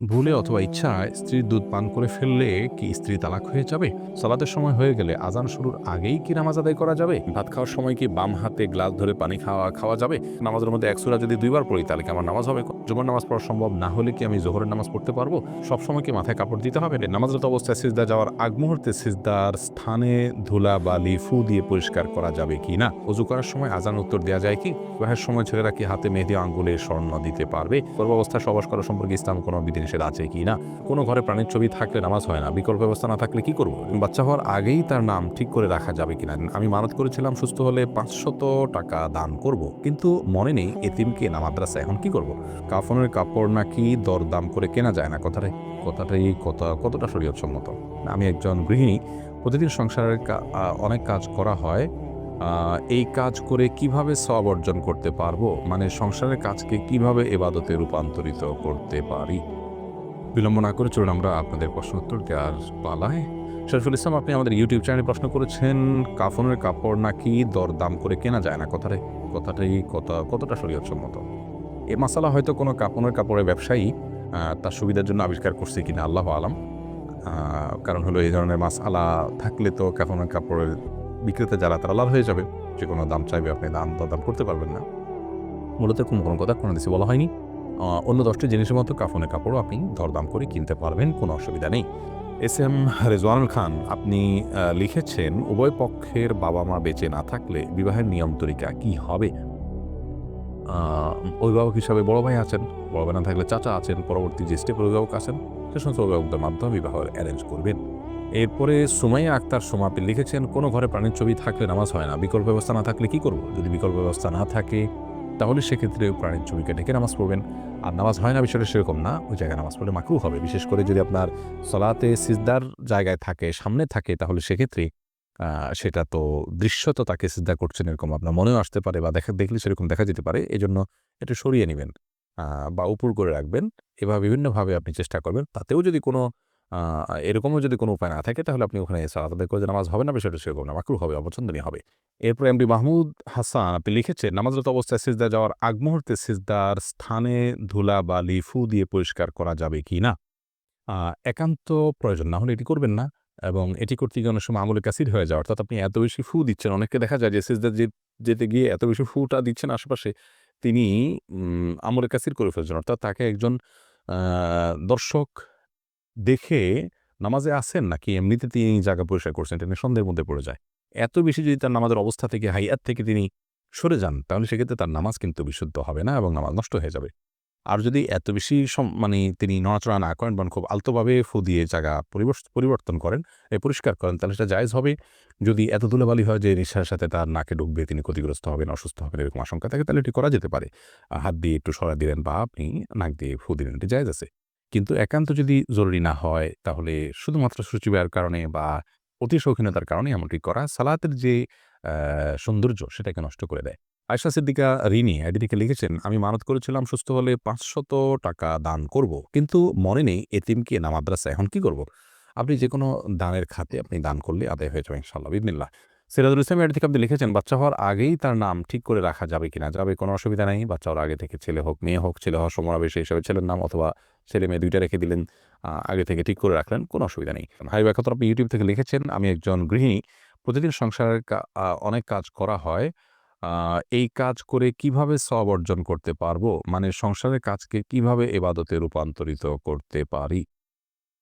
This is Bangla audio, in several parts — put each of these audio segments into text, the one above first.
ভুলে অথবা ইচ্ছায় স্ত্রীর দুধ পান করে ফেললে কি স্ত্রী তালাক হয়ে যাবে? সালাতের সময় হয়ে গেলে আজান শুরুর আগেই কি নামাজ আদায় করা যাবে? ভাত খাওয়ার সময় কি বাম হাতে গ্লাস ধরে পানি খাওয়া খাওয়া যাবে? নামাজের মধ্যে একসুরা যদি দুইবার পড়ি, তাহলে কি আমার নামাজ হবে? জুমার নামাজ পড়া সম্ভব না হলে কি আমি জোহরের নামাজ পড়তে পারব? সব সময় কি মাথায় কাপড় দিতে হবে? নামাজরত অবস্থায় সিজদা যাওয়ার আগ মুহূর্তে সিজদার স্থানে ধুলা বালি ফু দিয়ে পরিষ্কার করা যাবে কি না? অজু করার সময় আজান উত্তর দেওয়া যায় কি? বিবাহের সময় ছেলেরা কি হাতে মেহেদি আঙ্গুলে স্বর্ণ দিতে পারবে? পূর্বাবস্থায় সবাস করা সম্পর্কে ইসলাম কোনো বিধিনিষেধ আছে কি না? কোনো ঘরে প্রাণীর ছবি থাকলে নামাজ হয় না, বিকল্প ব্যবস্থা না থাকলে কি করব? বাচ্চা হওয়ার আগেই তার নাম ঠিক করে রাখা যাবে কিনা? আমি মানত করেছিলাম সুস্থ হলে পাঁচশত টাকা দান করব। কিন্তু মনে নেই এতিমকে না মাদ্রাসা, এখন কি করব। কাফনের কাপড় নাকি দরদাম করে কেনা যায় না? কথাটাই কথাটাই কত কতটা শরীয়তসম্মত? আমি একজন গৃহিণী, প্রতিদিন সংসারের অনেক কাজ করা হয়। এই কাজ করে কীভাবে সব অর্জন করতে পারব? মানে সংসারের কাজকে কীভাবে এবাদতে রূপান্তরিত করতে পারি? বিলম্ব না করে চলুন আমরা আপনাদের প্রশ্ন উত্তর দেওয়ার পালায়। শরীফুল ইসলাম, আপনি আমাদের ইউটিউব চ্যানেলে প্রশ্ন করেছেন, কাফনের কাপড় নাকি দরদাম করে কেনা যায় না? কথাটাই কথাটাই কত কতটা শরীয়তসম্মত? এ মাসালা হয়তো কোনো কাপনের কাপড়ের ব্যবসায়ী তার সুবিধার জন্য আবিষ্কার করছে কিনা, আল্লাহ আলাম। কারণ হলো এই ধরনের মাসালা থাকলে তো কাফনের কাপড়ের বিক্রেতা যারা, তারা লাভ হয়ে যাবে। যে কোনো দাম চাইবে আপনি দাম দাম করতে পারবেন না। মূলত কোনো কোনো কথা কোনো দেশে বলা হয়নি। অন্য দশটি জিনিসের মতো কাফনের কাপড়ও আপনি দরদাম করে কিনতে পারবেন, কোনো অসুবিধা নেই। এস এম রেজওয়ান খান, আপনি লিখেছেন, উভয় পক্ষের বাবা মা বেঁচে না থাকলে বিবাহের নিয়ম তরিকা কি হবে? অভিভাবক হিসাবে বড় ভাই আছেন, বড় ভাই না থাকলে চাচা আছেন, পরবর্তী যে স্টেপ অভিভাবক আছেন, সে সমস্ত অভিভাবকদের মাধ্যমে বিবাহ অ্যারেঞ্জ করবেন। এরপরে সুমাইয়া আক্তার সোমা, আপনি লিখেছেন, কোনো ঘরে প্রাণীর ছবি থাকলে নামাজ হয় না, বিকল্প ব্যবস্থা না থাকলে কি করব? যদি বিকল্প ব্যবস্থা না থাকে তাহলে সেক্ষেত্রে প্রাণীর ছবিকে ডেকে নামাজ পড়বেন। আর নামাজ হয় না বিষয়টা সেরকম না, ওই জায়গায় নামাজ পড়লে মাকরু হবে। বিশেষ করে যদি আপনার সলাতে সিজদার জায়গায় থাকে, সামনে থাকে, তাহলে সেক্ষেত্রে সেটা তো দৃশ্যত তাকে সিজদা করছেন এরকম আপনার মনেও আসতে পারে বা দেখা, দেখলে সেরকম দেখা যেতে পারে। এজন্য এটা সরিয়ে নেবেন বা উপর করে রাখবেন। এভাবে বিভিন্নভাবে আপনি চেষ্টা করবেন। তাতেও যদি কোনো এরকমও যদি কোনো উপায় না থাকে, তাহলে আপনি ওখানে সালাত আদায় করে যে নামাজ হবে না, বিষয়টা সেরকম না মাকরু হবে, অপছন্দনীয় হবে। এরপর এমডি মাহমুদ হাসান, আপনি লিখেছেন, নামাজরত অবস্থায় সিজদা যাওয়ার আগ মুহূর্তে সিজদার স্থানে ধুলা বা লিফু দিয়ে পরিষ্কার করা যাবে কি না? একান্ত প্রয়োজন, না হলে এটি করবেন না এবং এটি করতে গিয়ে অনেক সময় আমলে কাসির হয়ে যায় অর্থাৎ আপনি এত বেশি ফু দিচ্ছেন, অনেককে দেখা যায় যে সিজদা যেতে গিয়ে এত বেশি ফুটা দিচ্ছেন আশেপাশে, তিনি আমলে কাসির করে ফেলছেন, অর্থাৎ তাকে একজন দর্শক দেখে নামাজে আসেন নাকি? এমনিতে তিনি জায়গা পরিষ্কার করছেন, তিনি সন্দেহের মধ্যে পড়ে যায়। এত বেশি যদি তার নামাজের অবস্থা থেকে, হাইয়াত থেকে তিনি সরে যান, তাহলে সেক্ষেত্রে তার নামাজ কিন্তু বিশুদ্ধ হবে না এবং নামাজ নষ্ট হয়ে যাবে। আর যদি এত বেশি মানে তিনি নড়াচড়া না করেন বরং খুব আলতোভাবে ফু দিয়ে জায়গা পরিবর্তন করেন পরিষ্কার করেন, তাহলে সেটা জায়েজ হবে। যদি এত ধুলাবালি হয় যে নিঃশ্বাসের সাথে তার নাকে ঢুকবে, তিনি ক্ষতিগ্রস্ত হবেন, অসুস্থ হবেন, এরকম আশঙ্কা থাকে, তাহলে এটি করা যেতে পারে। হাত দিয়ে একটু সরা দিলেন বা আপনি নাক দিয়ে ফু দিলেন, এটি জায়েজ আছে। কিন্তু একান্ত যদি জরুরি না হয়, তাহলে শুধুমাত্র সূচিবায়ের কারণে বা অতি শৌখিনতার কারণে এমনটি করা সালাতের যে সৌন্দর্য সেটাকে নষ্ট করে দেয়। আয়সা সিদ্দিকা রিনি এদিকে লিখেছেন, আমি মানত করেছিলাম সুস্থ হলে পাঁচশত টাকা দান করব, কিন্তু মনে নেই এতিমকে না মাদ্রাসা এখন কি করব? আপনি যে কোনো দানের খাতে আপনি দান করলে আদায় হয়ে যাবে ইনশাল্লাহ বিদিনিল্লাহ সিরাজুল ইসলাম এর থেকে আপনি লিখেছেন, বাচ্চা হওয়ার আগেই তার নাম ঠিক করে রাখা যাবে কিনা? যাবে কোনো অসুবিধা নেই, বাচ্চা হওয়ার আগে থেকে ছেলে হোক, মেয়ে হোক, ছেলে হওয়ার সেই হিসাবে ছেলের নাম অথবা ছেলে মেয়ে দুইটা রেখে দিলেন আগে থেকে ঠিক করে রাখলেন, কোনো অসুবিধা নেই। ভাই ব্যাখ্যাত আপনি ইউটিউব থেকে লিখেছেন, আমি একজন গৃহিণী, প্রতিদিন সংসারের অনেক কাজ করা হয় এই কাজ করে কীভাবে সব অর্জন করতে পারব? মানে সংসারের কাজকে কীভাবে এবাদতে রূপান্তরিত করতে পারি?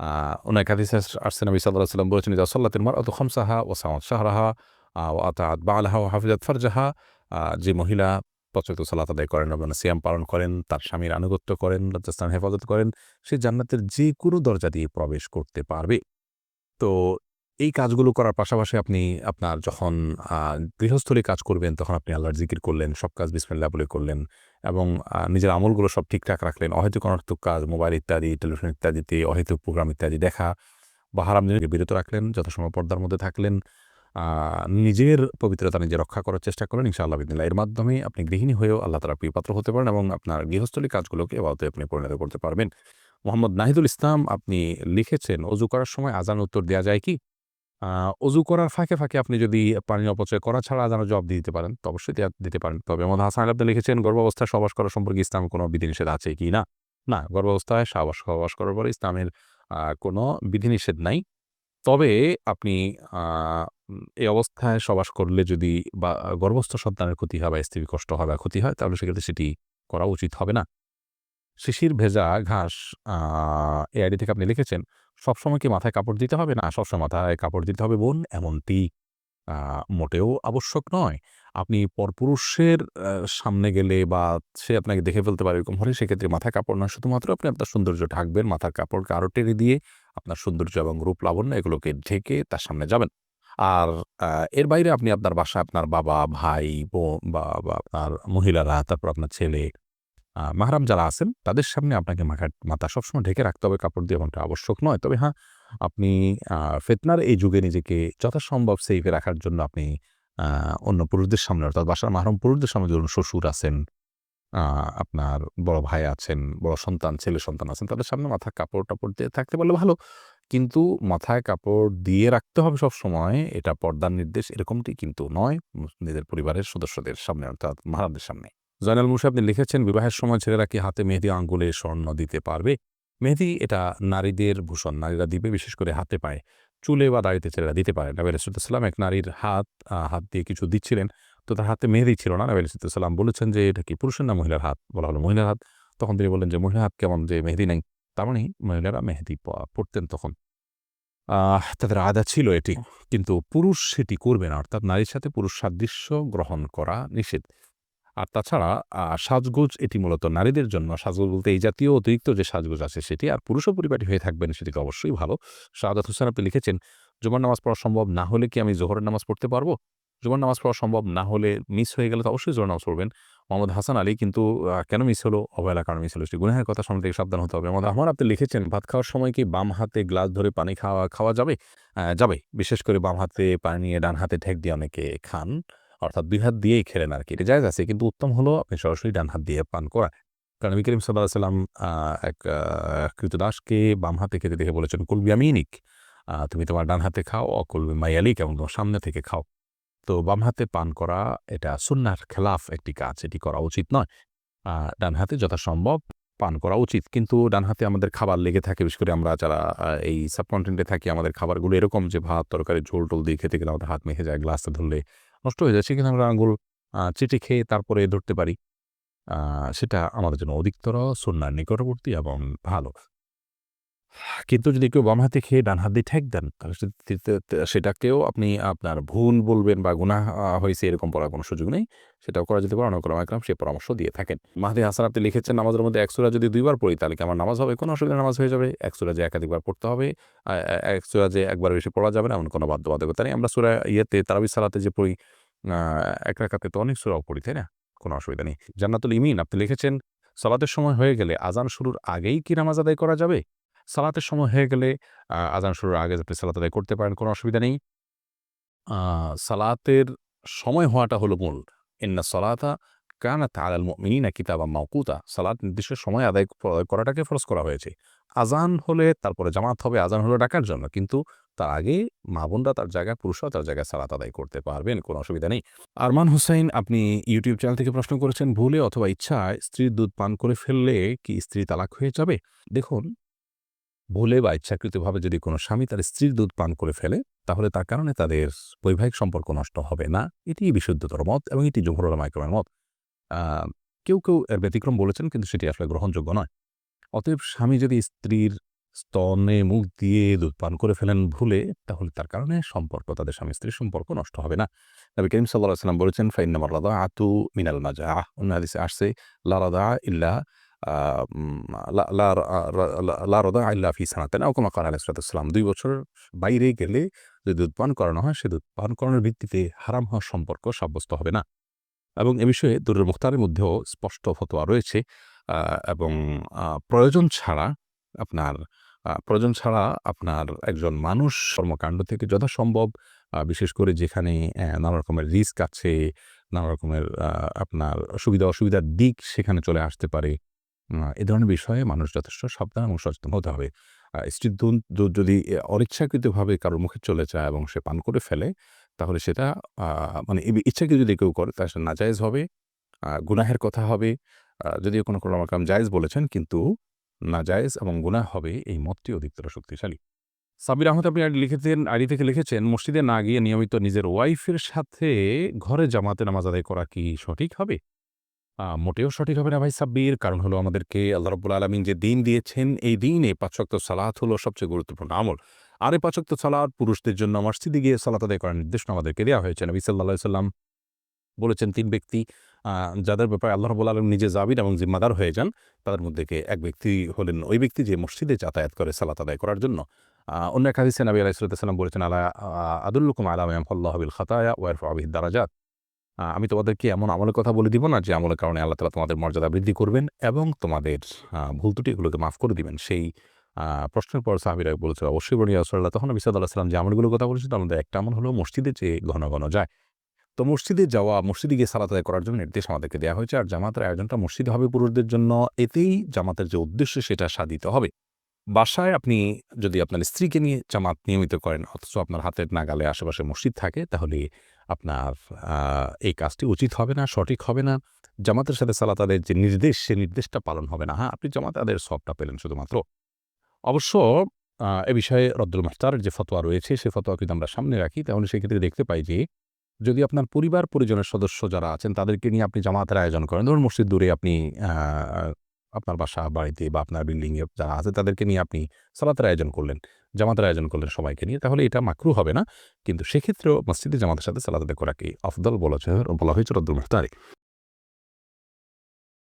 আহ, ওনার কাদিসে আসছে নবী সাল্লাহ সাল্লাম বলেছেন ইজা সাল্লাতের মার ও সামত শাহরাহা ও আতাত বালাহা ও হাফিজাত ফারজাহা। যে মহিলা প্রচলিত সালাত আদায় করেন এবং সিয়াম পালন করেন তার স্বামীর আনুগত্য করেন লজ্জাস্থান হেফাজত করেন সে জান্নাতের যে কোনো দরজা দিয়ে প্রবেশ করতে পারবে। তো এই কাজগুলো করার পাশাপাশি আপনি আপনার যখন গৃহস্থলী কাজ করবেন, তখন আপনি আল্লাহর জিকির করলেন, সব কাজ বিসমিল্লাহ বলে করলেন এবং নিজের আমলগুলো সব ঠিকঠাক রাখলেন। অহেতুক অনর্থক কাজ, মোবাইল ইত্যাদি, টেলিফোন ইত্যাদিতে, অহেতুক প্রোগ্রাম ইত্যাদি দেখা বা হারাম জিনিস থেকে বিরত রাখলেন যথাসময় পর্দার মধ্যে থাকলেন। নিজের পবিত্রতা নিজে রক্ষা করার চেষ্টা করেন ইনশাআল্লাহ বিদিল্লা এর মাধ্যমে আপনি গৃহিণী হয়েও আল্লাহ তালা প্রিয়পাত্র হতে পারেন এবং আপনার গৃহস্থলী কাজগুলোকে এবারতে আপনি পরিণত করতে পারবেন। মোহাম্মদ নাহিদুল ইসলাম, আপনি লিখেছেন, অজু করার সময় আজান উত্তর দেওয়া যায় কি? অজু করার ফাঁকে ফাঁকে আপনি যদি পানি অপচয় করা ছাড়া আজানো জবাব দিতে পারেন, তো অবশ্যই দিতে পারেন। তবে মোহাম্মদ হাসান আপনি লিখেছেন, গর্ভাবস্থায় সবাস করা সম্পর্কে ইসলাম কোনো বিধিনিষেধ আছে কি না? না, গর্ভাবস্থায় সাবাস সহবাস করার পরে ইসলামের কোনো বিধিনিষেধ নাই। তবে আপনি এই অবস্থায় সবাস করলে যদি বা, গর্ভস্থ সন্তানের ক্ষতি হয় বা, স্ত্রীর কষ্ট হয় বা, ক্ষতি হয়, তাহলে সেক্ষেত্রে সেটি করা উচিত হবে না। শিশির, ভেজা, ঘাস এই আইডি থেকে আপনি লিখেছেন সবসময় কি মাথায় কাপড় দিতে হবে? না, সবসময় মাথায় কাপড় দিতে হবে বোন, এমনটি মোটেও আবশ্যক নয়। আপনি পরপুরুষের সামনে গেলে বা সে আপনাকে দেখে ফেলতে পারে এরকম হলে সেক্ষেত্রে মাথায় কাপড় নয়। শুধুমাত্র আপনি আপনার সৌন্দর্য ঢাকবেন, মাথার কাপড়কে আরও টেনে দিয়ে আপনার সৌন্দর্য এবং রূপ লাবণ্য এগুলোকে ঢেকে তার সামনে যাবেন। আর এর বাইরে আপনি আপনার বাসায় আপনার বাবা, ভাই, বোন বা আপনার মহিলারা, তারপর আপনার ছেলে মাহরাম যারা আছেন, তাদের সামনে আপনাকে মাথা মাথা সবসময় ঢেকে রাখতে হবে। কাপড় দিয়ে এমনটা আবশ্যক নয়। তবে হ্যাঁ আপনি ফেতনার এই যুগে নিজেকে যথাসম্ভব সেফে রাখার জন্য আপনি অন্য পুরুষদের সামনে, অর্থাৎ বাসার মাহরম পুরুষদের সামনে ধরুন শ্বশুর আছেন আপনার বড় ভাই আছেন, বড় সন্তান, ছেলে সন্তান আছেন, তাদের সামনে মাথা কাপড় টাপড় দিয়ে থাকতে পারলে ভালো। কিন্তু মাথায় কাপড় দিয়ে রাখতে হবে সব সময় এটা পর্দার নির্দেশ, এরকমটি কিন্তু নয়। নিজের পরিবারের সদস্যদের সামনে, অর্থাৎ মাহারাদের সামনে। জয়নাল মুসা আপনি লিখেছেন, বিবাহের সময় ছেলেরা কি হাতে মেহেদি, আঙ্গুলে স্বর্ণ দিতে পারবে? মেহেদি এটা নারীদের ভূষণ, নারীরা দিবে, বিশেষ করে হাতে পায়। চুলে বা দাড়িতে ছেলেরা দিতে পারে। নবী আলাইসাল্লাম এক নারীর হাত হাত দিয়ে কিছু দিচ্ছিলেন। তো তার হাতে মেহেদি ছিল না। নবী আলাইসাল্লাম বলেছেন যে, এটা কি পুরুষের না মহিলার হাত? বলা হলো মহিলার হাত। তখন তিনি বললেন যে, মহিলার হাত কেমন যে মেহেদি নেই। তার মানে মহিলারা মেহেদি পড়তেন তখন। তাদের আদা ছিল এটি। কিন্তু পুরুষ সেটি করবে না। অর্থাৎ নারীর সাথে পুরুষ সাদৃশ্য গ্রহণ করা নিষেধ। আর তাছাড়া সাজগোজ এটি মূলত নারীদের জন্য। সাজগোজ বলতে এই জাতীয় অতিরিক্ত যে সাজগোজ আছে সেটি আর পুরুষও পরিপাটি হয়ে থাকবেন সেটিকে অবশ্যই ভালো। শাহাদাত হোসেন আপনি লিখেছেন, জুমার নামাজ পড়া সম্ভব না হলে কি আমি জোহরের নামাজ পড়তে পারব? জুমার নামাজ পড়া সম্ভব না হলে মিস হয়ে গেলে তো অবশ্যই জোহর নামাজ পড়বেন। মোহাম্মদ হাসান আলী কিন্তু কেন মিস হলো? অবহেলা কারণ মিস হলো। সেটি গুনাহের কথা সামনে থেকে সাবধান হতে হবে। মোহাম্মদ আহমদ আপনি লিখেছেন, ভাত খাওয়ার সময় কি বাম হাতে গ্লাস ধরে পানি খাওয়া খাওয়া যাবে? যাবে। বিশেষ করে বাম হাতে পানি নিয়ে ডান হাতে ঠেক দিয়ে অনেকে খান। অর্থাৎ দুই হাত দিয়েই খেলেন আর কি এটা জায়গা আছে, কিন্তু উত্তম হলো আপনি সরাসরি ডান হাত দিয়ে পান করা। কারণ নবী করিম সাল্লাহ সাল্লাম এক কৃতদাসকে বাম হাতে খেতে দেখে বলেছেন কুলবি আমিনিক তুমি তোমার ডান হাতে খাও অকুলবি মাইয়ালিক এবং তোমার সামনে থেকে খাও। তো বাম হাতে পান করা, এটা সুন্নার খেলাফ একটি কাজ, এটি করা উচিত নয়। ডান হাতে যথাসম্ভব পান করা উচিত, কিন্তু ডান হাতে আমাদের খাবার লেগে থাকে, বিশেষ করে আমরা যারা এই সাবকন্টিনেন্টে থাকি, আমাদের খাবারগুলো এরকম যে ভাত, তরকারি ঝোল টোল দিয়ে খেতে গেলে আমাদের হাত মেখে যায় গ্লাসে ধরলে নষ্ট হয়ে যায় সেখানে আমরা আঙুল চেটে খেয়ে তারপরে ধরতে পারি। সেটা আমাদের জন্য অধিকতর সন্ন্যার নিকটবর্তী এবং ভালো। কিন্তু যদি কেউ বাম হাতে খেয়ে ডান হাত দিয়ে ঠেক দেন তাহলে সেটাকেও আপনি আপনার ভুল বলবেন বা আহ, হয়েছে এরকম পড়ার কোনো সুযোগ নেই। সেটাও করা যেতে পারে। অনেক একরাম সে পরামর্শ দিয়ে থাকেন। মাহাদি হাসান আপনি লিখেছেন নামাজের মধ্যে এক সূরা যদি দুইবার পড়ি তাহলে কি আমার নামাজ হবে? কোনো অসুবিধা নামাজ হয়ে যাবে। এক সূরা যে একাধিকবার পড়তে হবে আহ, এক সূরা যে একবার বেশি পড়া যাবে না এমন কোনো বাধ্যবাধকতা নেই। আমরা সুরা ইয়েতে তারাবি সালাতে যে পড়ি এক রাকাতে তো অনেক সুরাও পড়ি, তাই না? কোনো অসুবিধা নেই। জান্নাতুল ইমিন, আপনি লিখেছেন, সালাতের সময় হয়ে গেলে আজান শুরুর আগেই কি নামাজ আদায় করা যাবে? সালাতের সময় হয়ে গেলে আজান শুরুর আগে আপনি সালাত আদায় করতে পারেন, কোনো অসুবিধা নেই। সালাতের সময় হওয়াটা হলো মূল। ইন্না সলাতা কানাত আলাল মুমিনিনা কিতাবা মাওকুতা। সালাত নির্দিষ্ট সময় আদায় করাটাকে ফরজ করা হয়েছে। আজান হলে তারপরে জামাত হবে, আজান হলো ডাকার জন্য। কিন্তু তার আগে মা বোনরা তার জায়গায় পুরুষরা তার জায়গায় সালাত আদায় করতে পারবেন, কোনো অসুবিধা নেই। আরমান হুসাইন, আপনি ইউটিউব চ্যানেল থেকে প্রশ্ন করেছেন, ভুলে অথবা ইচ্ছায় স্ত্রীর দুধ পান করে ফেললে কি স্ত্রী তালাক হয়ে যাবে? দেখুন, ভুলে বা ইচ্ছাকৃতভাবে যদি কোনো স্বামী তার স্ত্রীর দুধ পান করে ফেলে, তাহলে তার কারণে তাদের বৈবাহিক সম্পর্ক নষ্ট হবে না। এটি বিশুদ্ধতর মত এবং এটি জমহুর মাইক্রমের মত। কেউ কেউ এর ব্যতিক্রম বলেছেন, কিন্তু সেটি আসলে গ্রহণযোগ্য নয়। অতএব স্বামী যদি স্ত্রীর স্তনে মুখ দিয়ে দুধ পান করে ফেলেন ভুলে তাহলে তার কারণে সম্পর্ক তাদের স্বামী স্ত্রীর সম্পর্ক নষ্ট হবে না। নবী করিম সাল্লাহ সাল্লাম বলেছেন ফাইন্নামার লাদা আতু মিনাল মাজা অন্য হাদিসে আসছে লারাদা ইল্লা আহ, ফি দুই বছর বাইরে গেলে যদি দুধ পান করানো হয় সে দুধ পান করানোর ভিত্তিতে হারাম হওয়ার সম্পর্ক সাব্যস্ত হবে না। এবং এ বিষয়ে দুরের মুখতারের মধ্যেও স্পষ্ট ফতোয়া রয়েছে। আহ, এবং প্রয়োজন ছাড়া আপনার প্রয়োজন ছাড়া আপনার একজন মানুষ কর্মকাণ্ড থেকে যথাসম্ভব বিশেষ করে যেখানে নানা রকমের রিস্ক আছে, নানা রকমের আপনার সুবিধা-অসুবিধার দিক সেখানে চলে আসতে পারে। এ ধরনের বিষয়ে মানুষ যথেষ্ট সাবধান এবং সচেতন হতে হবে। স্ত্রীর যদি অনিচ্ছাকৃতভাবে কারোর মুখে চলে যায় এবং সে পান করে ফেলে, তাহলে সেটা মানে ই ইচ্ছাকৃত যদি কেউ করে তাহলে সেটা নাজায়েজ হবে, গুনাহের কথা হবে। যদিও কোনো কোনো জায়েজ বলেছেন কিন্তু না জায়েজ এবং গুনাহ হবে এই মতটি অধিকতর শক্তিশালী। সাব্বির আহমেদ আপনি লিখেছেন আইডি থেকে লিখেছেন, "মসজিদে না গিয়ে নিয়মিত নিজের ওয়াইফের সাথে ঘরে জামাতে নামাজ আদায় করা কি সঠিক হবে?" মোটেও সঠিক হবে না ভাই সাব্বির। কারণ হলো আমাদেরকে আল্লাহ রাব্বুল আলামিন যে দিন দিয়েছেন, এই দিনে ৫ ওয়াক্ত সালাত হলো সবচেয়ে গুরুত্বপূর্ণ আমল। আর এই ৫ ওয়াক্ত সালাত পুরুষদের জন্য মসজিদে গিয়ে সালাত আদায় করার নির্দেশনা আমাদেরকে দেওয়া হয়েছে। নবী আলাইহি সাল্লাম বলেছেন তিন ব্যক্তি যাদের ব্যাপারে আল্লাহ রাব্বুল আলামিন নিজে জাবির এবং জিম্মাদার হয়ে যান, তাদের মধ্যে এক ব্যক্তি হলেন ওই ব্যক্তি যে মসজিদে যাতায়াত করে সালাত আদায় করার জন্য। অন্য এক হাদিসে নবী আলাইহিস সালাম বলেছেন, "আলা আদুল্লুকুম আলা মা ইয়ামহুল্লাহু বিল খাতায়া ওয়া ইয়ারফাউ বিহিদ দারাজাত।" আমি তোমাদেরকে এমন আমলের কথা বলে দিব না যে আমলের কারণে আল্লাহ তাআলা তোমাদের মর্যাদা বৃদ্ধি করবেন এবং তোমাদের ভুল ত্রুটি এগুলোকে মাফ করে দিবেন। সেই প্রশ্নের পর সাহাবীরা বলেছিল, "অবশ্যই বলি রাসূলুল্লাহ।" তখন সাল্লাল্লাহু আলাইহি সাল্লাম যে আমলগুলোর কথা বলেছেন তার মধ্যে একটা আমল হলো মসজিদে যে ঘন, ঘন যায়। তো মসজিদে যাওয়া, মসজিদে গিয়ে সালাত আদায় করার জন্য নির্দেশ আমাদেরকে দেওয়া হয়েছে। আর জামাতের আয়োজনটা মসজিদে হবে পুরুষদের জন্য। এতেই জামাতের যে উদ্দেশ্য সেটা সাধিত হবে। বাসায় আপনি যদি আপনার স্ত্রীকে নিয়ে জামাত নিয়মিত করেন অথচ আপনার হাতের নাগালে আশেপাশে মসজিদ থাকে তাহলে আপনার এই কাজটি উচিত হবে না, সঠিক হবে না। জামাতের সাথে সালাত আদায়ের যে নির্দেশ, সে নির্দেশটা পালন হবে না। হ্যাঁ, আপনি জামাত আদায়ের সওয়াবটা পেলেন শুধুমাত্র। অবশ্য এ বিষয়ে রদ্দুল মুখতারের যে ফতোয়া রয়েছে সে ফতোয়া যদি আমরা সামনে রাখি তাহলে সেক্ষেত্রে দেখতে পাই যে যদি আপনার পরিবার পরিজনের সদস্য যারা আছেন তাদেরকে নিয়ে আপনি জামাতের আয়োজন করেন, ধরুন মসজিদ দূরে আপনি আপনার বাসা বাড়িতে বা আপনার বিল্ডিংয়ে যারা আছে তাদেরকে নিয়ে আপনি সালাতের আয়োজন করলেন, জামাতের আয়োজন করলেন সবাইকে নিয়ে তাহলে এটা মাকরু হবে না। কিন্তু সেক্ষেত্রেও মসজিদে জামাতের সাথে সালাত করাকে আফদল বলেছে বলা হয়েছে রদ্দুল মুখতারে।